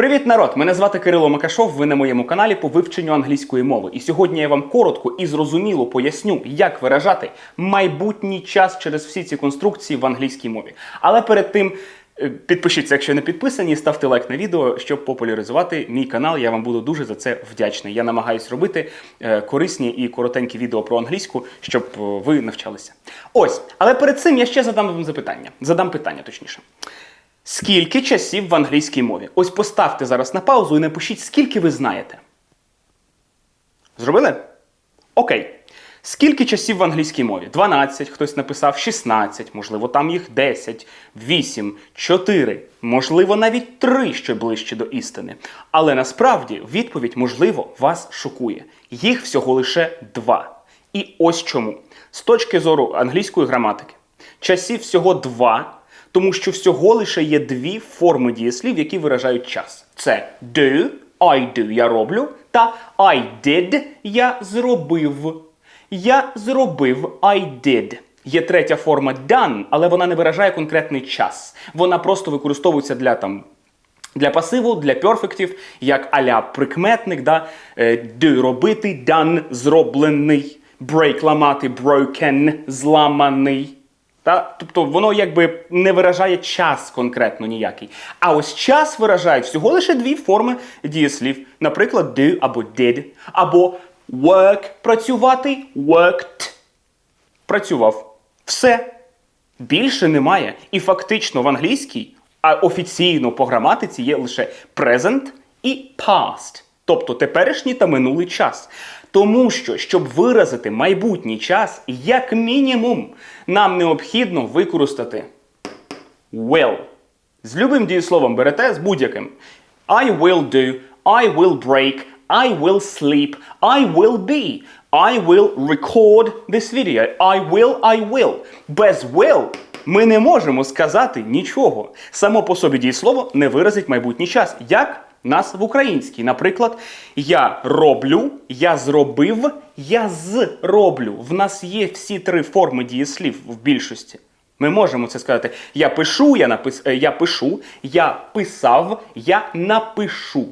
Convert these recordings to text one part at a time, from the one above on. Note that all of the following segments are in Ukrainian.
Привіт, народ! Мене звати Кирило Макашов. Ви на моєму каналі по вивченню англійської мови. І сьогодні я вам коротко і зрозуміло поясню, як виражати майбутній час через всі ці конструкції в англійській мові. Але перед тим. е, Підпишіться, якщо не підписані, ставте лайк на відео, щоб популяризувати мій канал. Я вам буду дуже за це вдячний. Я намагаюсь робити е, корисні і коротенькі відео про англійську, щоб е, ви навчалися. Ось, але перед цим я ще задам вам запитання. Задам питання, точніше. Скільки часів в англійській мові? Ось поставте зараз на паузу і напишіть, скільки ви знаєте. Зробили? Окей. Скільки часів в англійській мові? 12, хтось написав 16, можливо, там їх 10, 8, 4, можливо, навіть 3, що ближче до істини. Але насправді відповідь, можливо, вас шокує. Їх всього лише 2. І ось чому. З точки зору англійської граматики, часів всього 2, тому що всього лише є дві форми дієслів, які виражають час. Це do, I do, я роблю, та I did, я зробив. Я зробив I did. Є третя форма done, але вона не виражає конкретний час. Вона просто використовується для там. Для пасиву, для перфектів, як аля прикметник, да? е, do робити, done зроблений, break ламати, broken зламаний. Та? Тобто воно якби не виражає час конкретно ніякий. А ось час виражають всього лише дві форми дієслів. Наприклад, do або did, або work працювати, worked. Працював. Все. Більше немає. І фактично в англійській, а офіційно по граматиці є лише present і past, тобто теперішній та минулий час. Тому що, щоб виразити майбутній час, як мінімум, нам необхідно використати will. З любим дієсловом берете з будь-яким. I will do, I will break, I will sleep, I will be, I will record this video. I will, I will. Без will ми не можемо сказати нічого. Само по собі дієслово не виразить майбутній час. Як нас в українській? Наприклад, я роблю, я зробив, я зроблю. В нас є всі три форми дієслів в більшості. Ми можемо це сказати. Я пишу, я напис... е, я пишу, я писав, я напишу.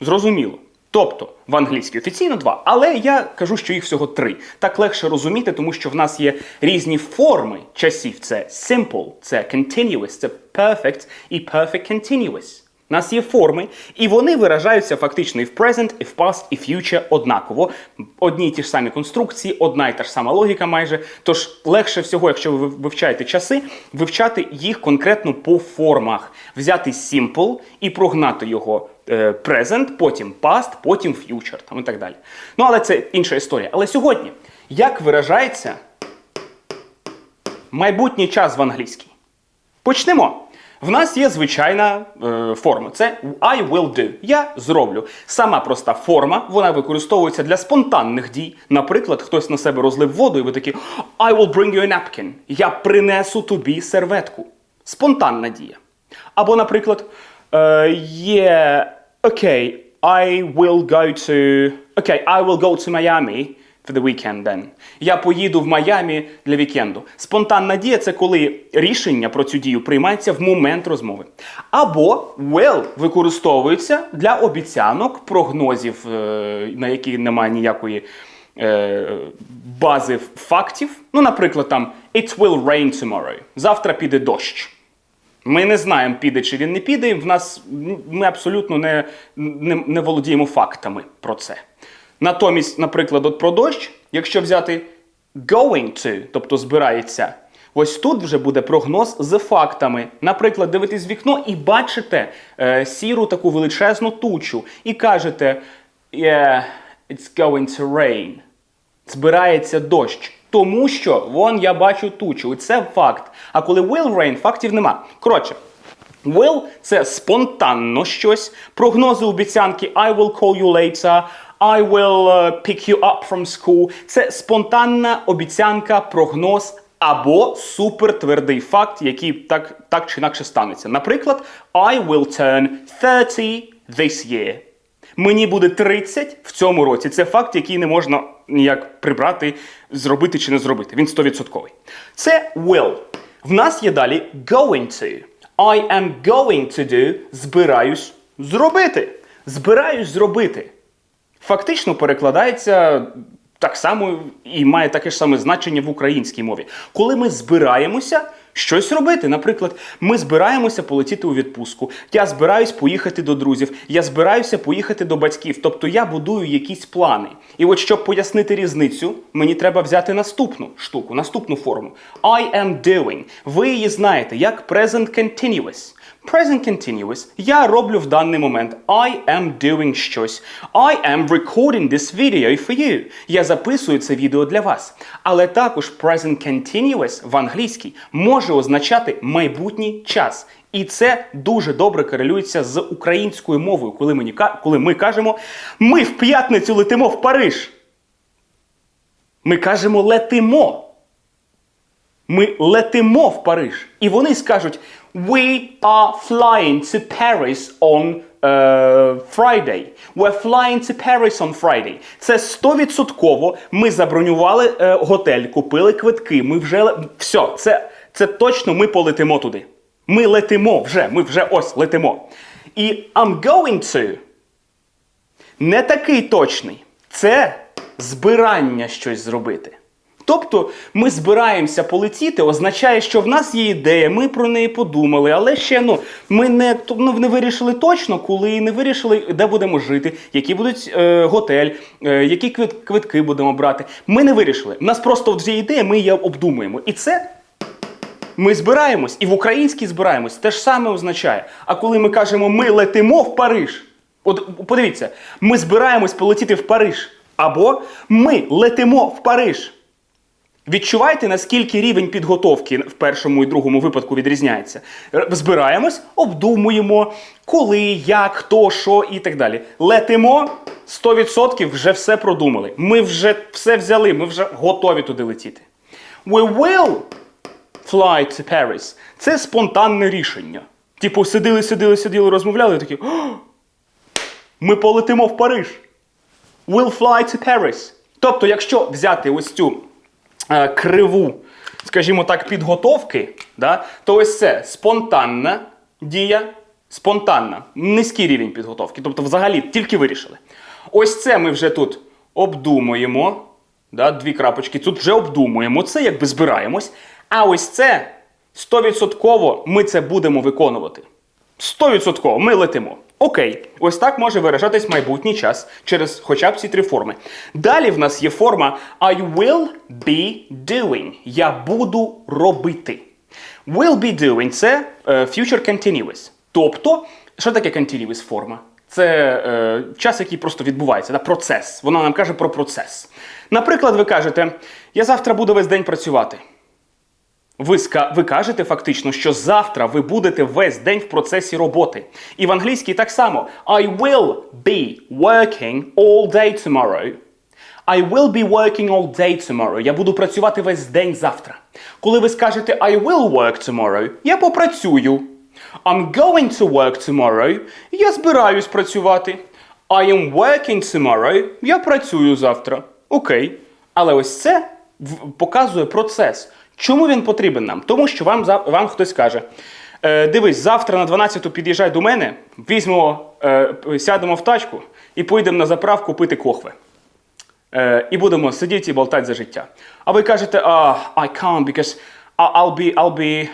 Зрозуміло. Тобто в англійській офіційно два, але я кажу, що їх всього три. Так легше розуміти, тому що в нас є різні форми часів: це simple, це continuous, це perfect і perfect continuous. У нас є форми, і вони виражаються фактично і в present, і в past, і future однаково. Одні й ті ж самі конструкції, одна і та ж сама логіка майже. Тож легше всього, якщо ви вивчаєте часи, вивчати їх конкретно по формах. Взяти simple і прогнати його е, present, потім past, потім future там і так далі. Ну, але це інша історія. Але сьогодні, як виражається майбутній час в англійській? Почнемо. В нас є звичайна е, форма. Це I will do. Я зроблю. Сама проста форма, вона використовується для спонтанних дій. Наприклад, хтось на себе розлив воду, і ви такі I will bring you a napkin. Я принесу тобі серветку. Спонтанна дія. Або, наприклад, е, yeah, okay, I will go to. Okay, I will go to Miami for the weekend then. Я поїду в Майамі для вікенду. Спонтанна дія це коли рішення про цю дію приймається в момент розмови. Або will використовується для обіцянок, прогнозів, е, на які немає ніякої е, бази фактів. Ну, наприклад, там It will rain tomorrow. Завтра піде дощ. Ми не знаємо, піде чи він не піде. В нас ми абсолютно не, не, не володіємо фактами про це. Натомість, наприклад, от про дощ, якщо взяти going to, тобто збирається, ось тут вже буде прогноз з фактами. Наприклад, дивитесь вікно і бачите е, сіру таку величезну тучу, і кажете yeah, it's going to rain. Збирається дощ. Тому що вон я бачу тучу. І це факт. А коли will rain, фактів нема. Коротше, will – це спонтанно щось. Прогнози обіцянки I will call you later, I will uh, pick you up from school. Це спонтанна обіцянка, прогноз або супертвердий факт, який так, так чи інакше станеться. Наприклад, I will turn 30 this year. Мені буде 30 в цьому році. Це факт, який не можна ніяк прибрати, зробити чи не зробити. Він 100%. Це will. В нас є далі going to. I am going to do збираюсь зробити. Збираюсь зробити. Фактично перекладається так само і має таке ж саме значення в українській мові. Коли ми збираємося щось робити. Наприклад, ми збираємося полетіти у відпустку. Я збираюсь поїхати до друзів, я збираюся поїхати до батьків. Тобто я будую якісь плани. І от щоб пояснити різницю, мені треба взяти наступну штуку, наступну форму. I am doing. Ви її знаєте як present continuous. Present continuous. Я роблю в даний момент. I am doing щось. I am recording this video for you. Я записую це відео для вас. Але також present continuous в англійській може означати майбутній час. І це дуже добре корелюється з українською мовою, коли, мені, коли ми кажемо ми в п'ятницю летимо в Париж. Ми кажемо летимо. Ми летимо в Париж. І вони скажуть We are flying to Paris on е, Friday. We're flying to Paris on Friday. Це 100% ми забронювали е, готель, купили квитки. Ми вже все, це, це точно ми полетимо туди. Ми летимо вже, ми вже ось летимо. І I'm going to не такий точний. Це збирання щось зробити. Тобто ми збираємося полетіти, означає, що в нас є ідея, ми про неї подумали, але ще ну, ми не, ну, не вирішили точно, коли не вирішили, де будемо жити, який будуть е, готель, е, які квит- квитки будемо брати. Ми не вирішили. У нас просто є ідея, ми її обдумуємо. І це ми збираємось, і в українській збираємось, те ж саме означає. А коли ми кажемо ми летимо в Париж, от подивіться, ми збираємось полетіти в Париж. Або ми летимо в Париж. Відчуваєте, наскільки рівень підготовки в першому і другому випадку відрізняється? Збираємось, обдумуємо, коли, як, хто, що і так далі. Летимо 100% вже все продумали. Ми вже все взяли, ми вже готові туди летіти. We will fly to Paris. Це спонтанне рішення. Типу, сиділи, сиділи, сиділи, розмовляли і такі. «О, Ми полетимо в Париж. We'll fly to Paris. Тобто, якщо взяти ось цю е, криву, скажімо так, підготовки, да, то ось це спонтанна дія, спонтанна, низький рівень підготовки. Тобто, взагалі, тільки вирішили. Ось це ми вже тут обдумуємо. Да, дві крапочки. Тут вже обдумуємо це, якби збираємось. А ось це 100% ми це будемо виконувати. 100% ми летимо. Окей, ось так може виражатись майбутній час через хоча б ці три форми. Далі в нас є форма I will be doing. Я буду робити. Will be doing це е, future continuous. Тобто, що таке continuous форма? Це е, час, який просто відбувається, да, процес. Вона нам каже про процес. Наприклад, ви кажете, я завтра буду весь день працювати. Ви, ска... ви кажете фактично, що завтра ви будете весь день в процесі роботи. І в англійській так само. I will be working all day tomorrow. I will be working all day tomorrow. Я буду працювати весь день завтра. Коли ви скажете I will work tomorrow, я попрацюю. I'm going to work tomorrow. Я збираюсь працювати. I am working tomorrow. Я працюю завтра. Окей. Але ось це в- показує процес. Чому він потрібен нам? Тому що вам, вам хтось каже: е, дивись, завтра на 12 під'їжджай до мене, візьмемо, е, сядемо в тачку і поїдемо на заправку пити кохви. Е, і будемо сидіти і болтати за життя. А ви кажете, а, I can't because I'll be, I'll be,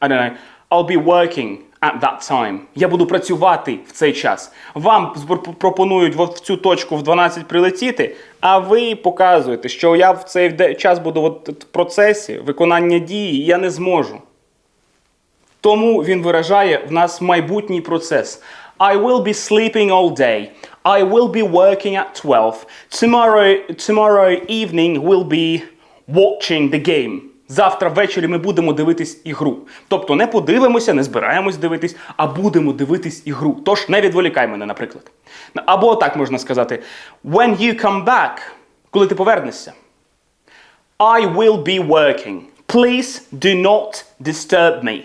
I don't know, I'll be working at that time. Я буду працювати в цей час. Вам пропонують в цю точку в 12 прилетіти, а ви показуєте, що я в цей час буду в процесі виконання дії, я не зможу. Тому він виражає в нас майбутній процес. I will be sleeping all day. I will be working at 12. Tomorrow, tomorrow evening we'll be watching the game. Завтра ввечері ми будемо дивитись ігру. Тобто не подивимося, не збираємось дивитись, а будемо дивитись ігру. Тож не відволікай мене, наприклад. Або так можна сказати: When you come back, коли ти повернешся. I will be working. Please do not disturb me.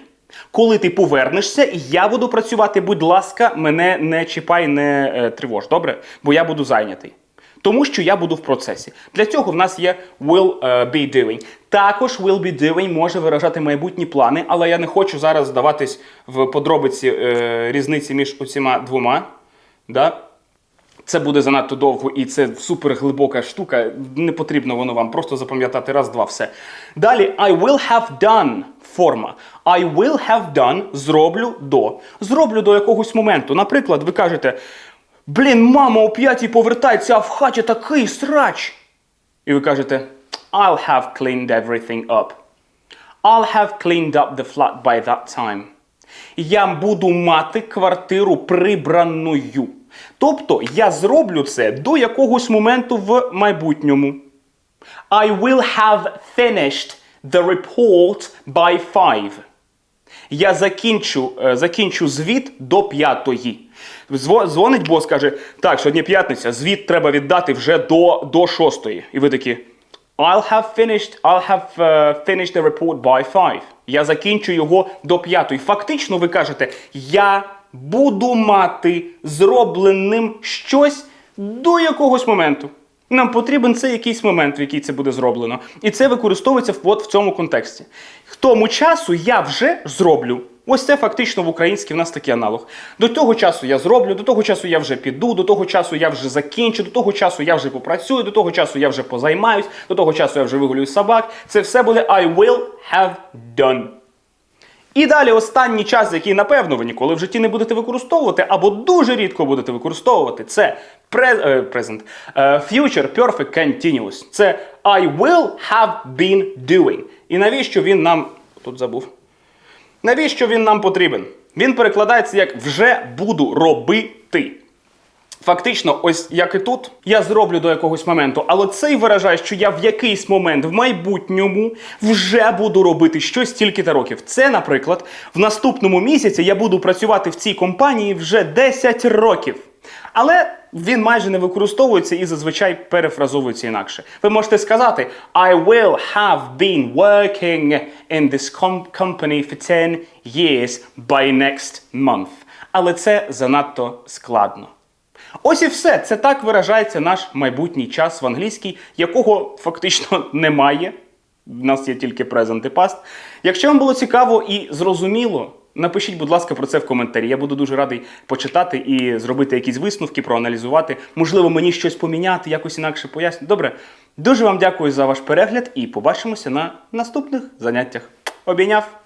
Коли ти повернешся, я буду працювати, будь ласка, мене не чіпай, не е, тривож, добре? Бо я буду зайнятий. Тому що я буду в процесі. Для цього в нас є will е, be doing. Також will be doing може виражати майбутні плани, але я не хочу зараз здаватись в подробиці е, різниці між оціма двома. Да? Це буде занадто довго і це супер глибока штука. Не потрібно воно вам просто запам'ятати раз, два, все. Далі I will have done форма. I will have done зроблю до. Зроблю до якогось моменту. Наприклад, ви кажете: Блін, мама о п'ятій повертається, а в хаті такий срач. І ви кажете, I'll have cleaned everything up. I'll have cleaned up the flat by that time. Я буду мати квартиру прибраною. Тобто я зроблю це до якогось моменту в майбутньому. I will have finished the report by five. Я закінчу, е, закінчу звіт до п'ятої. Зво- Дзвонить бос, каже: так, сьогодні п'ятниця, звіт треба віддати вже до, до шостої. І ви такі. I'll have finished, I'll have uh, finished the report by five. Я закінчу його до п'ятої. Фактично, ви кажете, я буду мати зробленим щось до якогось моменту. Нам потрібен цей якийсь момент, в який це буде зроблено. І це використовується в цьому контексті. К тому часу я вже зроблю. Ось це фактично в українській в нас такий аналог. До того часу я зроблю, до того часу я вже піду, до того часу я вже закінчу, до того часу я вже попрацюю, до того часу я вже позаймаюсь, до того часу я вже вигулюю собак. Це все буде I will have done. І далі останній час, який, напевно, ви ніколи в житті не будете використовувати, або дуже рідко будете використовувати, це е, present, е, future perfect continuous. Це I will have been doing. І навіщо він нам. Тут забув. Навіщо він нам потрібен? Він перекладається як вже буду робити. Фактично, ось як і тут, я зроблю до якогось моменту, але це й виражає, що я в якийсь момент в майбутньому вже буду робити щось стільки та років. Це, наприклад, в наступному місяці я буду працювати в цій компанії вже 10 років. Але він майже не використовується і зазвичай перефразовується інакше. Ви можете сказати I will have been working in this com- company for 10 years by next month. Але це занадто складно. Ось і все. Це так виражається наш майбутній час в англійській, якого фактично немає. У нас є тільки present і past. Якщо вам було цікаво і зрозуміло, напишіть, будь ласка, про це в коментарі. Я буду дуже радий почитати і зробити якісь висновки, проаналізувати. Можливо, мені щось поміняти, якось інакше пояснити. Добре, дуже вам дякую за ваш перегляд і побачимося на наступних заняттях. Обійняв!